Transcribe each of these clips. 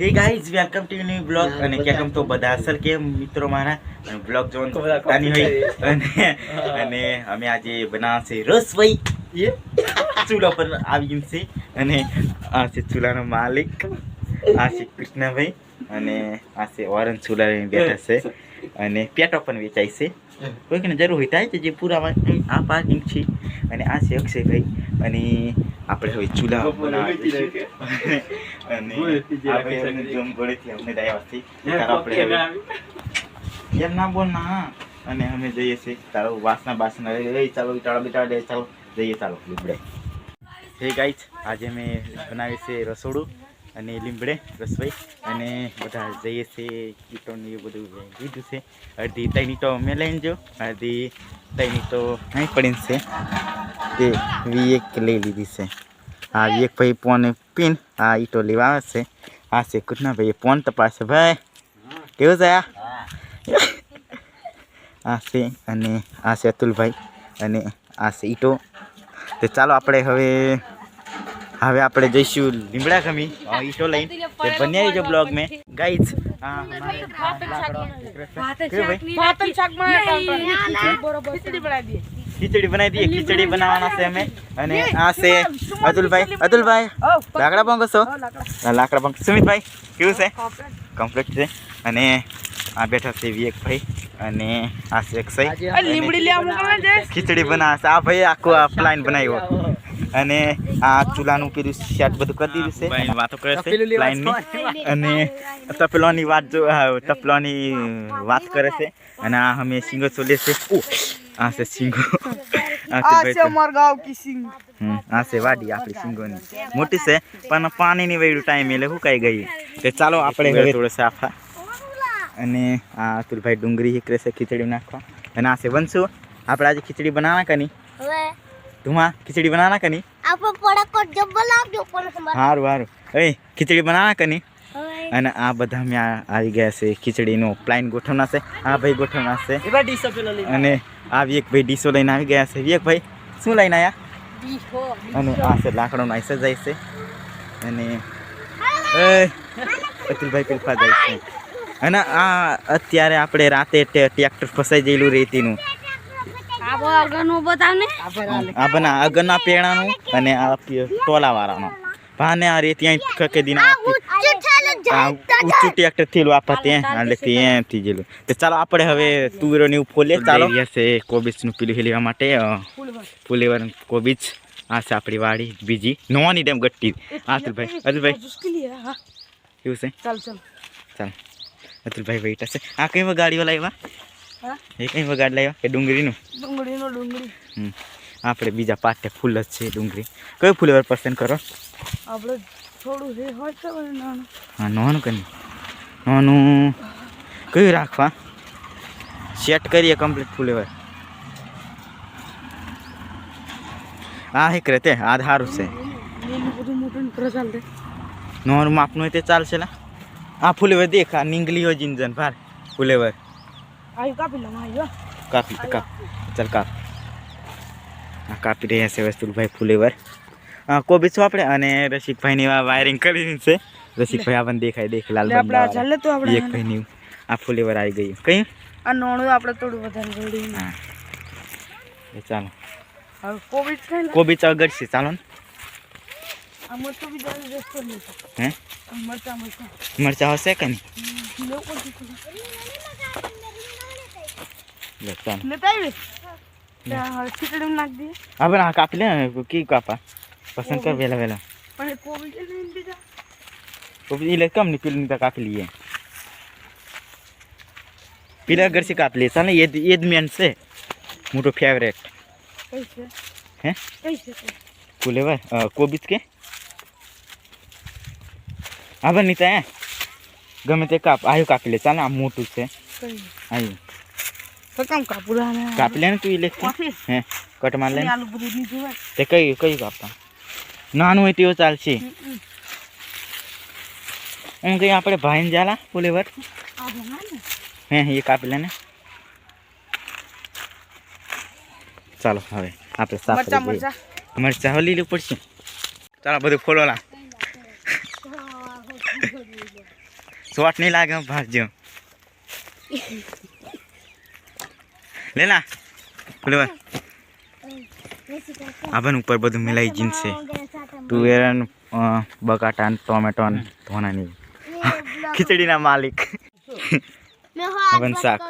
Hey guys welcome to new blog અને કેમ તો બધા અસર કેમ મિત્રો મારા? અને બ્લોગ જોવાનું તાની હોય. અને અને અમે આજે બનાવશે રસોઈ. ચૂલા પર આવી ગયું છે. અને આ છે ચૂલાનો માલિક. આ છે કૃષ્ણભાઈ. અને આ છે ઓરંજ ચૂલા બેઠા છે. અને પેટો પણ વેચાય છે. કોઈકને જરૂર હોય થાય કે જે પુરાવા આ પાર્કિંગ છે. અને આ છે અક્ષયભાઈ અને આપણે હવે ચૂલા એમ ના બોલ ના. અને અમે જઈએ છીએ. તારો વાસના બાસના લઈ ચાલો વિટાળો બિટાળો ચાલો. જઈએ ચાલો લીમડે હે ગાઈસ આજે અમે બનાવીએ છીએ રસોડું. અને લીમડે રસોઈ. અને બધા જઈએ છીએ ઈટોને એ બધું લીધું છે. અડધી તૈની તો મેં લઈને જો, અડધી તૈની તો અહીં પડીને છે. તે વી એક લઈ લીધી છે. આ વી એક ભાઈ પોન પીન આ ઈટો લેવા આવે છે. આ છે કુટના ભાઈ પોન તપાસે. ભાઈ, કેવું છે આ? આ છે અને આ છે અતુલભાઈ. અને આ છે ઈટો. તો ચાલો આપણે હવે હવે આપણે જઈશું લીમડા ગમી ઈટો લઈને. તે બન્યા જો બ્લોગ મેં. ગાઈઝ ભાઈ? ખીચડી બનાવી દઈએ. ખીચડી બનાવવાના છે અમે. અને આ છે અતુલભાઈ. અતુલભાઈ. લાકડા પંખો છો? લાકડા. પંખ. સુમિતભાઈ કેવું છે? કમ્પ્લીટ. છે. અને આ બેઠા છે વિવેકભાઈ. અને આ છે અક્ષય. ખીચડી બનાવે છે આ ભાઈ આખું આ પ્લાન બનાવ્યો. અને આ ચૂલાનું પેલું સેટ બધું કરી દીધું છે. વાતો કરે છે લાઈનની. અને તપલોની વાત જો તપલોની વાત કરે છે. અને આ અમે સિંગો ચોલે છે. ઉ, આ છે સિંગો આ છે આ ભાઈ છે અમાર ગાંવ કી સિંગ આ છે વાડી આપણી સિંગોની મોટી છે પણ પાણીની વેડું ટાઈમ એટલે હુકાઈ ગઈ. તે ચાલો આપણે હવે થોડો સાફા અને આ અતુલભાઈ ડુંગળી હીકરે છે ખીચડી નાખવા. અને આ છે વંશુ. આપણે આજે ખીચડી બનાવવા કની હવે ધુમા ખીચડી બનાના કની આપણે પડાકોટ જબ્બર લાવજો પણ સારું સારું એ ખીચડી બનાના કની અને આ બધા મેં આ- આવી ગયા છે ખીચડીનો પ્લાન ગોઠવના છે. આ ભાઈ ગોઠવના છે. અને આ એક ભાઈ ડીશો લઈને આવી ગયા છે. વિવેક ભાઈ શું લઈને આવ્યા અને આ છે લાકડાનો આઈસ જાય છે. અને એ અતુલભાઈ પેલફા જાય છે. અને આ અત્યારે આપણે રાતે ટ્રેક્ટર ફસાઈ ગયેલું રેતીનું. આ આગળનું બતાવ ને આ બના અગરના પેણાનું અને આ ટોલાવાળાનું. ભાને આ રેતી અહીં ખકે દીના આ ઊંચું ટ્રેક્ટર થયેલું આપા ત્યાં એટલે કે એમથી ગયેલું તો ચાલો આપણે હવે તુવેરો ને ફોલે. ચાલો. છે કોબીજનું પીલું હેલવા માટે. ફુલેવર કોબીજ આ છે આપણી વાડી બીજી નોની ડેમ ગટ્ટી. આ અતુલભાઈ અતુલભાઈ. એવું કેવું છે ચાલ ચાલ. ચાલ. અતુલભાઈ વેઇટ હશે આ કઈ ગાડીઓ લાવ્યા? એ કઈ વગાડ લાવ્યો કે ડુંગળીનું? ડુંગળીનો ડુંગળી. હમ. આપણે બીજા પાટે ફૂલ જ છે ડુંગળી. કયું ફ્લેવર પસંદ કરો? આપણે થોડું એ હોય તો નાનું. હા નોનું કઈ નોનું. કયું રાખવા? સેટ કરીએ કમ્પ્લીટ ફ્લેવર આ હિક તે આ સારું છે. નોનું માપનું તે ચાલશે ને આ ફૂલેવર દેખ આ નીંગલી હોય જીંજન ભાર. ફ્લેવર કાપી લો આવ્યો કાપી કાપ ચાલ કાપ આ કાપી રહ્યા છે વસ્તુભાઈ ફૂલેવર હા કોબી છું આપણે અને રસિકભાઈની વાયરિંગ કરી છે રસિકભાઈ આપણને દેખાય દેખ લાલ આપણે તો આપણે એક ભાઈની આ ફૂલેવર આવી ગયું કઈ આ નોણું આપણે થોડું વધારે જોડી હા એ ચાલો હવે કોવિડ છે ચાલો ને બી નહીં હે મરચા મરચા મરચા હશે કે નહીં લોકો જ લે, ચાલો લેતા આવી ત્યાં હવે ખીચડી નાખ દઈએ હા પણ આ કાપી લે ને કી કાપા પસંદ કર વહેલા વહેલા પણ એ કોવિડ છે ને બીજા કોબીજ એટલે કમ નહીં પેલું તો કાપી લઈએ પેલા અગડશે કાપી લે ચાલે એ જ એ જ મેન છે મોટો ફેવરેટ કઈ છે હે કઈ છે કઈ? ફુલેવર કોબીજ કે કામ કાપુડા ને કાપી ને તું ઇલેક્ટ હે કટ માર લે આલુ બધું લીધું હોય તે કયું કયું કાપતા? નાનું હોય તેવું ચાલશે. એમ કઈ આપણે ભાઈને જાલા ફુલેવર વર. હે એ કાપી લે ને. ચાલો હવે આપણે સાફ મરચા મરચા. મરચા પડશે. ચાલો બધું ફોલો સ્વાટ નહીં લાગે ભાગજો. લેલા બોલે આપણ ઉપર બધું મિલાઈ જીન્સ છે. તુવેર બકાટા ને ટોમેટો ને ધોનાની. ખીચડીના માલિક. આપણ શાક.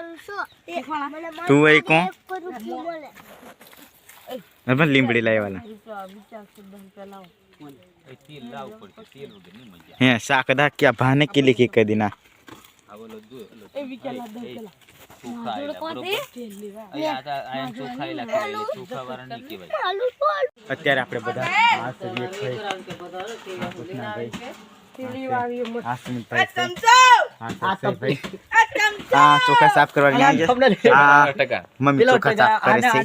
તું એ કો આપણ લીંબડી લાવવાના હે શાક દા ક્યાં ભાને કેલી કે કદી ના. અત્યારે આપણે બધા આ સરીએ ભાઈ. આ કૃષ્ણભાઈ આ ચોખા સાફ કરવાની આ મમ્મી ચોખા સાફ કરે છે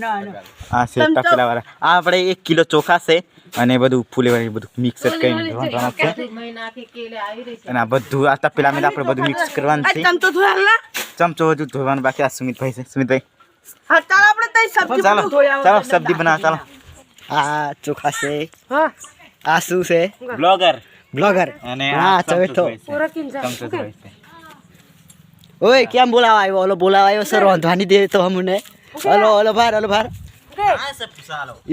આ છે ટકલા વાળા આ આપણે એક કિલો ચોખા છે અને બધું ફૂલેવાળી બધું મિક્સ જ કરીને ધોવાનું છે અને આ બધું આ તપેલામાં આપણે બધું મિક્સ કરવાનું છે ચમચો હજુ ધોવાનું બાકી આ સુમિતભાઈ છે સુમિતભાઈ હા આપણે સબ્જી ચાલો ચાલો સબ્જી બનાવો ચાલો આ ચોખા છે હા આ શું છે બ્લોગર બ્લોગર અને હા, આ ચવેઠો. ચમચો કિન જા છે ઓય કેમ બોલાવા આવ્યો? ઓલો બોલાવા આવ્યો સર રોંધવાની દે તો અમને. ઓલો ઓલો ભાર ઓલો ભાર.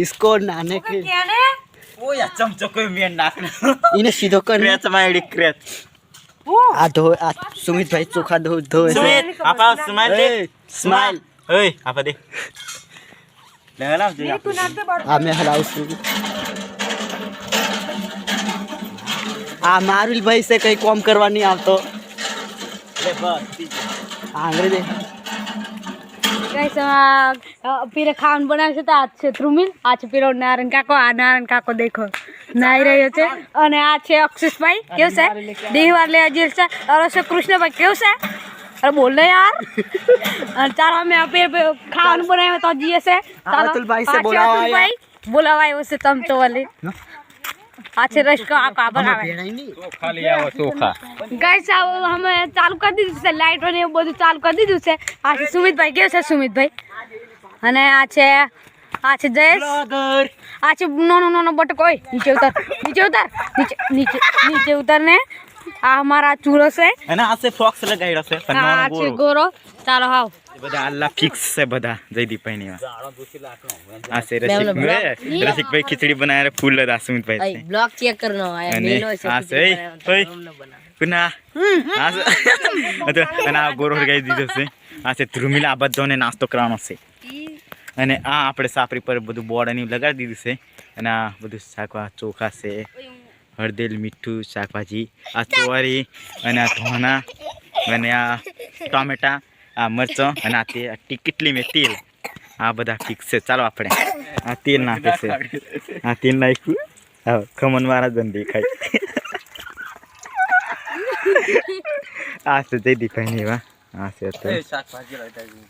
ઇસકો નાને કે ઓય ચમચો કોઈ મેન નાખને ઇને સીધો કર ક્રેચ મારી ક્રેચ. આ ધો આ સુમિતભાઈ ચોખા ધો ધો સુમિત આપા સ્માઈલ દે. સ્માઈલ. ઓય આપા દે. લે જો આ મેં હલાવ છું આ મારુલ ભાઈ સે કઈ કોમ કરવાની આવતો. આંગળી દે પીરે ખાવાનું બનાવશે તો આ છે ધ્રુમિલ આ છે પીરો નારાયણ કાકો આ નારાયણ કાકો દેખો. નાહી રહ્યો છે. અને આ છે અક્ષિષભાઈ કેવું છે? દેહવાર લે અજીર છે. અરે છે કૃષ્ણભાઈ કેવું છે? અરે બોલ ને યાર. અને ચાલો અમે ખાવાનું બનાવ્યું તો જીએ છે. અતુલભાઈ બોલાવાય છે તમ તો વાલી આવ્યો છે ચમચો વાલી આ છે રસકો આ કા બનાવે ગાઈસ અમે ચાલુ કરી દીધું છે લાઈટ અને બધું ચાલુ કરી દીધું છે. આ છે સુમિતભાઈ કેવું છે સુમિતભાઈ? અને આ છે આ છે જયેશ. આ છે બટકો ઓય નીચે ઉતર નીચે ઉતર નીચે નીચે નીચે ઉતર ને આ અમારા ચૂરો છે અને આ છે ફોક્સ લગાડ્યો છે આ છે ગોરો. ચાલો હાવ. બધા આલ્લા ફિક્સ છે બધા જયદીપ ભાઈ ની આ છે રસિક રસિક ભાઈ ખીચડી બનાવે રે ફૂલ રાસુમિત ભાઈ બ્લોગ ચેક કરનો આ મેલો છે આ છે ભાઈ કુના. આ છે અને આ ગોરો લગાઈ દીધો છે. આ છે ધ્રુમિલા બધાને નાસ્તો કરવાનો છે. અને આ આપણે સાપરી પર બધું બોર્ડ એની લગાડી દીધું છે. અને આ બધું શાક ચોખા છે. હળદેલ, મીઠું, શાકભાજી, આ ચોરી અને આ ધોના અને આ ટોમેટા, આ મરચાં અને આ તે કેટલી મેં તેલ. આ બધા ફિક્સ છે. ચાલો આપણે આ તેલ નાખે છે. આ તેલ નાખ્યું. હા ખમણ મારા જન દેખાય. આ છે જયદીપભાઈ નહીં વા આ છે તો.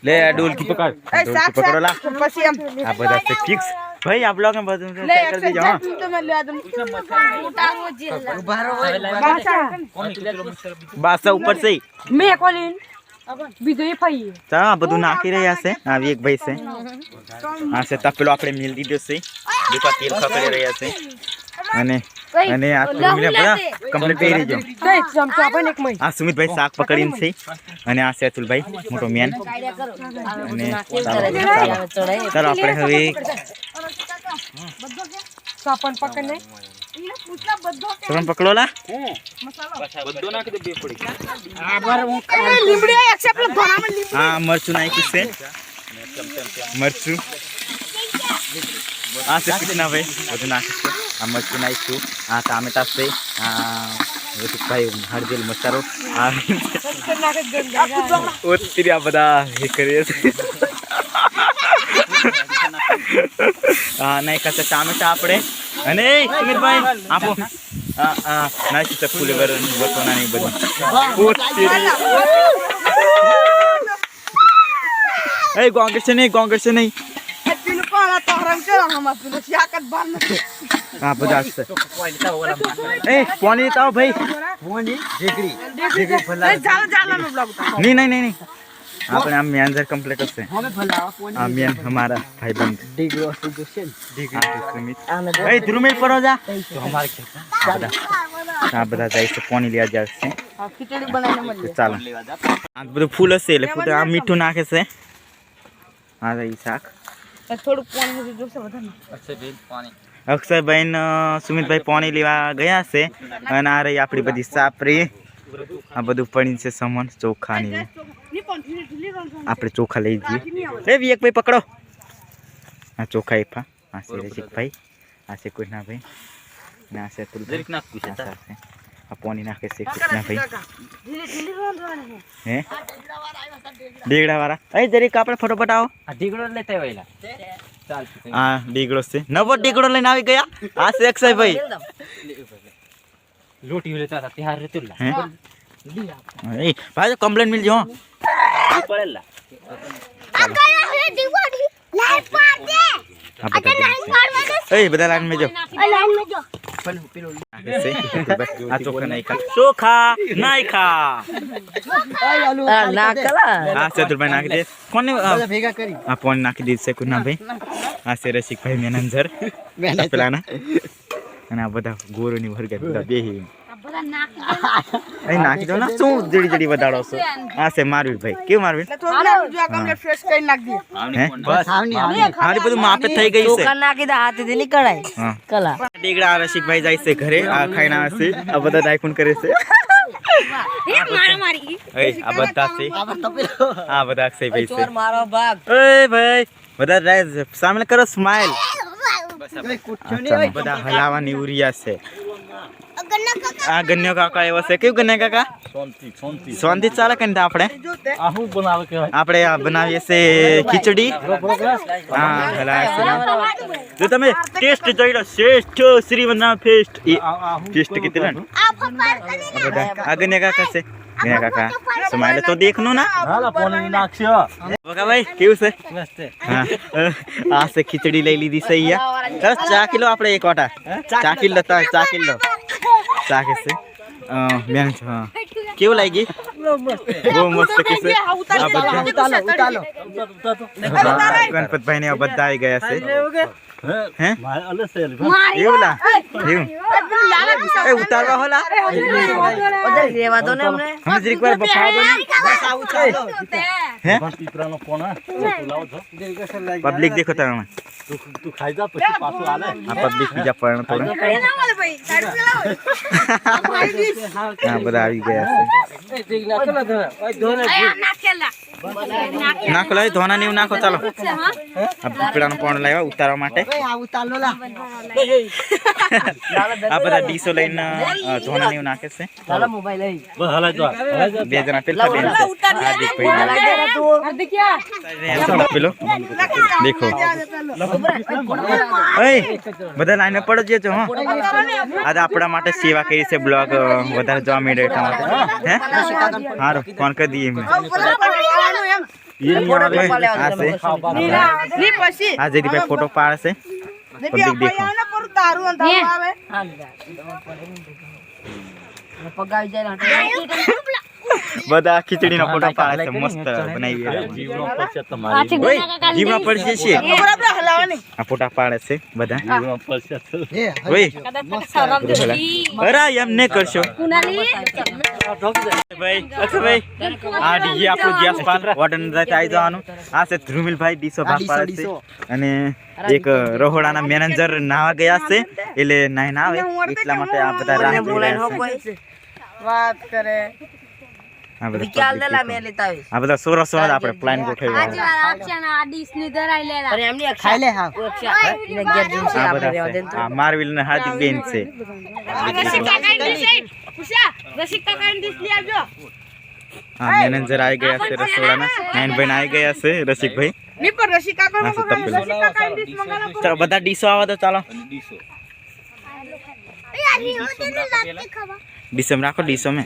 લે આ ડોલકી પકડ. એ શાક પકડો લા. પછી એમ. આ બધા છે ફિક્સ ભાઈ આ બ્લોગ બધું લે કરી દેજો હા. તો મે લે દમ બાસા. ઉપર છે. મે કોલિન. બીજો એ ફાઈ. તા આ બધું નાખી રહ્યા છે. આ એક ભાઈ છે. હા છે તપેલો આપણે મિલ દીધો છે. દીપા તેલ ખકડી રહ્યા છે. અને અને આ તુરમીને બધા કમ્પ્લીટ કરી દેજો આ સુમિતભાઈ શાક પકડીને છે. અને આ છે અતુલભાઈ મોટો મેન. અને ચાલો ચાલો ચાલો આપણે હવે સાપન પકડો લા. આ મરચું નાખી છે. મરચું. આ છે કૃષ્ણાભાઈ બધું નાખ્યું છે. આ મરચું નાખ્યું આ ટામેટા છે ભાઈ હળદેલ મસાલો આ ઓત્તરી આ બધા એ કરીએ છે. નહીં છે ટામેટા આપણે અને સુમિતભાઈ આપો. હા છે ફૂલેવર નહીં ને બધું. ઓત્તરી એ ગોંગર છે નહીં ગોંગર છે નહીં. હા બધા છે. એ પાણી લેતા આવો ભાઈ એ ચાલો ચાલો નો બ્લોગ નહીં નહીં નહીં આપણે આમ મેનેજર કમ્પ્લીટ હશે. આ મેન અમારા ભાઈ બંધ છે આ સુમિત એ ધ્રુમિલ પરો જા આ બધા. જાય છે પોની લેવા જાય છે. હા, ખીચડી બનાવીને મળીએ ચાલો. આ બધું ફૂલ હશે એટલે ફૂલ આ મીઠું નાખે છે. હા રહી શાક. થોડુંક પાણી જોશે વધારે અક્ષયભાઈ ને સુમિતભાઈ પાણી લેવા ગયા છે. અને આ રહી આપણી બધી સાપરી. આ બધું પડી છે સમન ચોખાની. આપણે ચોખા લઈ જઈએ. એ વિવેકભાઈ પકડો. આ ચોખા એફા આ છે રસિકભાઈ આ છે કૃષ્ણાભાઈ ને આ છે અતુલભાઈ. આ છે. નાખે છે કૃષ્ણાભાઈ હે? ડીગડા વાળા અહીં જરીક આપણે ફટોફટ આવો હા દીકડો છે. નવો દીકડો લઈને આવી ગયા? આ એ ભાઈ. કમ્પ્લેન મિલજો હો? આ બધા એ ભાઈ કમ્પ્લેન મિલ જો આ કયા હે દીવાડી લાઈટ પાડ ખા આ ચતુરભાઈ નાખી દે. કોને આ ભેગા કરી. આ પોન નાખી દીધું છે કુનાભાઈ. આ છે રસિકભાઈ મેનેજર. પેલાના. અને આ બધા ગોરોની વર્ગ બધા બેહી. અહીં નાખી દો ને. શું જડી જડી વધારો છો? આ છે કેવું મારવી થોડું બીજું આ કમ્પ્લીટ ફ્રેશ કરી નાખ? આવની હારી બધું માપે થઈ ગઈ છે. નાખી દે હાથેથી નીકળાય. કલા કલા. રસિક ભાઈ જાય છે ઘરે આ ખાઈને આવે છે. આ બધા ડાયફોન કરે છે. આ બધા છે. આ બધા અક્ષયભાઈ છે મારો ભાગ ઓય ભાઈ બધા સામે કરો સ્માઈલ બધા હલાવાની ઉરિયા છે. આ ગન્યો કાકા એવો છે કેવું ગન્યા કાકા શાંતિ ચાલે કે નહીં આપણે આપણે આ બનાવીએ છે ખીચડી હા હલાવે છે જો તમે ટેસ્ટ જોઈ લો શ્રેષ્ઠ શ્રીવંદના ફેસ્ટ એ ટેસ્ટ કીધું ને આ બધા આ ગન્યા કાકા છે ગન્યા કાકા સ્માઈલ તો દેખનું ના બકા ભાઈ કેવું છે હા આ છે ખીચડી લઈ લીધી છે અહીંયા બસ ચા કિલો આપણે એક વાટા ચા કિલો તા ચા કિલો ચા કે છે અ, બેન છે, હા કેવું લાગી બહુ મસ્ત કેસે આ બધા ગણપતભાઈ ને બધા આવી ગયા છે હે? એવું લા એવું? એ ઉતારવા. હોલા રેવા દો ને અમને. હમણાં જરીક બફાવા દો ને. હે? પબ્લિક દેખો તમે આ પબ્લિક બીજા પણ થોડું. હા બધા આવી ગયા છે. નાખો લાવી ધોના ને એવું નાખો ચાલો. આ પીપળાનું પણ લાવ્યા ઉતારવા માટે. આ ઉતાલો લા. આ બધા ડીશો લઈને ધોના ને એવું નાખે છે. બે જણા પેલા બેન પેલો. દેખો. બધા લાઈન પડો જજો છો હો. આજે આપણા માટે સેવા કરી છે બ્લોગ વધારે જોવા મળે એટલા માટે. હે? સારું ફોન કરી દઈએ ઓય, આ છે. ની પછી. ફોટો પાડે છે. દેખી પબ્લિક દેખો. આને પર તારું અંધારું આવે. પગાવી જાય બધા ખીચડીનો ફોટો પાડે છે મસ્ત બનાવી જીવમાં પડશે છે. આ ફોટા પાડે છે બધા? ઓય. અરે એમ નહીં કરશો. ભાઈ ભાઈ. આ ડીજે આપણું ગેસ આવી જવાનું. આ છે ધ્રુમિલભાઈ ડીસો ભાગ પાડે છે. અને એક રહોડાના મેનેજર નાવા ગયા છે એટલે નાઈ ના આવે. એટલા માટે આ બધા રાહ જોઈ રહ્યા છે. વાત કરે. આ બધા વિચાર public દેલા. મેં લેતા આ બધા સોરો સોરો આપણે પ્લાન ગોઠવ્યો. અરે એમની ખાઈ લે હા. છે, આ દે છે. ને આ માર્વિલ ને હાર્દિક બેન છે. આ મેનેજર આવી ગયા છે રસોડાના. નાયનભાઈ આવી ગયા છે રસિકભાઈ. ની પર રસી કાકા નો છે કાકા ની ડીશ મંગાવો? ચાલો બધા ડીશો આવે તો ચાલો. ડીશો. માં રાખો ડીશો મેં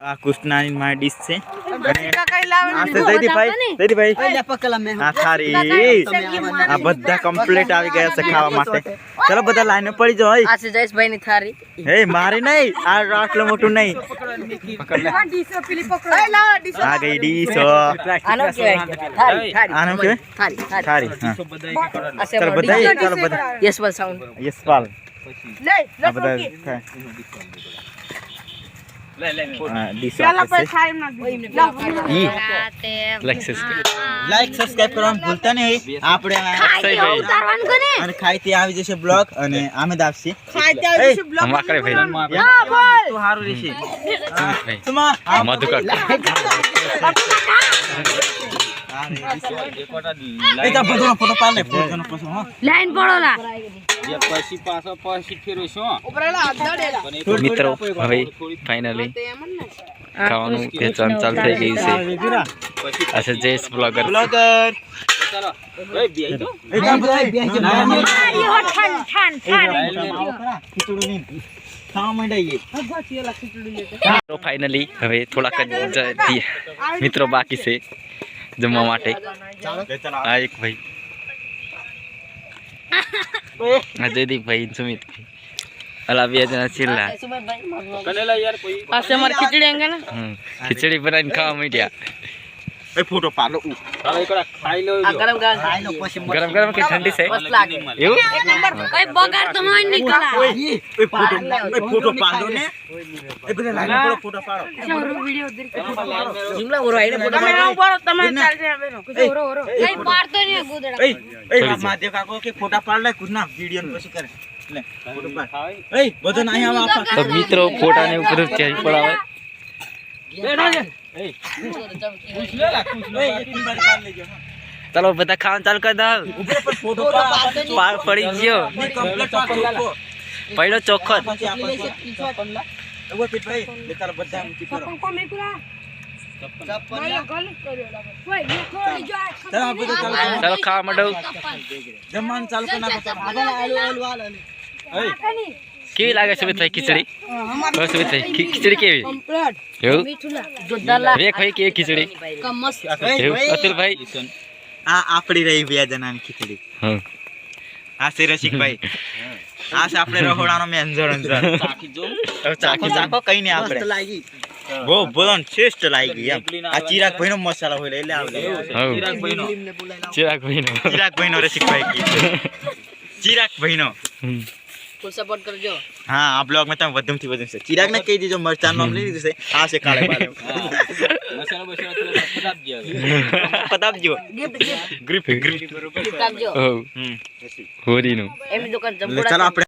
આ કૃષ્ણાની મારી ડીશ છે. આ બધા કમ્પ્લીટ આવી ગયા છે ખાવા માટે. ચલો બધા લાઈન પડી જયેશભાઈ ની થારી. હે મારી નહીં. આ આટલું મોટું નહીં. આ ગઈ ડીશો આનો કહેવાય થારી થારી. આનું કે થારી થારી. થારી હા. આ છે ચાલો અમારો બધા. DJ. બધા યસ સાઉન્ડ યશપાલ આ બધા લાઈક સબસ્ક્રાઇબ કરવાનું ભૂલતા નહીં. આપણે અને ખાઈ તે આવી જશે બ્લોગ અને આમે આપશે સારું રહેશે. મધુકર લાઈન પડોલા મિત્રો હવે ફાઇનલી ખાવાનું વેચાણ ચાલુ થઈ ગયું છે. અચ્છા જયેશ બ્લોગર. બ્લોગર. ફાઇનલી હવે થોડાક જ- મિત્રો બાકી છે. જમવા માટે. આ એક ભાઈ. આ અલા બે જણા છેલ્લા. ખીચડી ખીચડી બનાવીને ખાવા માંડ્યા. એ ફોટો પાડો ઉ. આ ગરમ ગરમ ખાઈ લો પછી ગરમ ગરમ કે ઠંડી છે મસ્ત લાગે એવું ઓય બગાડ તો મોય નીકળા એ ફોટો એ ફોટો પાડો ને એ બધા લાઈન પર ફોટો પાડો જુમલા ઓરો આઈને ફોટો કઈ પાડતો નહીં ગુદડા એ એ મહાદેવ કાકો કે ફોટા પાડ લે કુછ ના વિડિયો ને પછી કરે લે ફોટો પાડ એ બધો ના અહીંયા આવા તો મિત્રો ફોટા ને ઉપર ચેન્જ પડાવે ચાલો બધા ખાવાનું ચાલુ કરી દો ફોટો પાડ પાર પડી ગયો કમ્પ્લીટ પાડો પડ્યો ચોખ્ખો પછી આપણે એવો પીઠભાઈ લે તારા બધા મૂકી કરો ચાલો આ બધું ચાલુ કરો. ચાલો ખાવા માંડો. જમવાનું ચાલુ કરી નાખો. ચાલો. એ, કેવી લાગે સુમિતભાઈ ખીચડી? બસ સુમિતભાઈ ખીચડી કેવી? એવું? વેખ ભાઈ કેવી ખીચડી? અતુલભાઈ આ આપડી રહી બે જણાની ખીચડી હા શ્રી રસિકભાઈ આ છે આપણે રહોડાનો મેંજર અંજર ચાખો ચાખો કઈ નહીં આપણે. બહુ બોલન શ્રેષ્ઠ લાગી એમ. આ ચિરાગ ભાઈનો મસાલો હોય એટલે આવે ચિરાગ ભાઈનો. ચિરાગભાઈ નો ચિરાગ ભાઈનો. રસિકભાઈ કી ચિરાગ ભાઈનો. ફૂલ સપોર્ટ કરજો. હા આ બ્લોગમાં તમે વધુમથી વધુ છે. ચિરાગ ને કહી દીધો મરચાં નામ લઈ લીધું છે. આ છે કાળે બાલે પતાપજો gift gift grip grip gift આપજો. હવ હમ. હોરીનું. એમની દુકાન એટલે ચાલો આપણે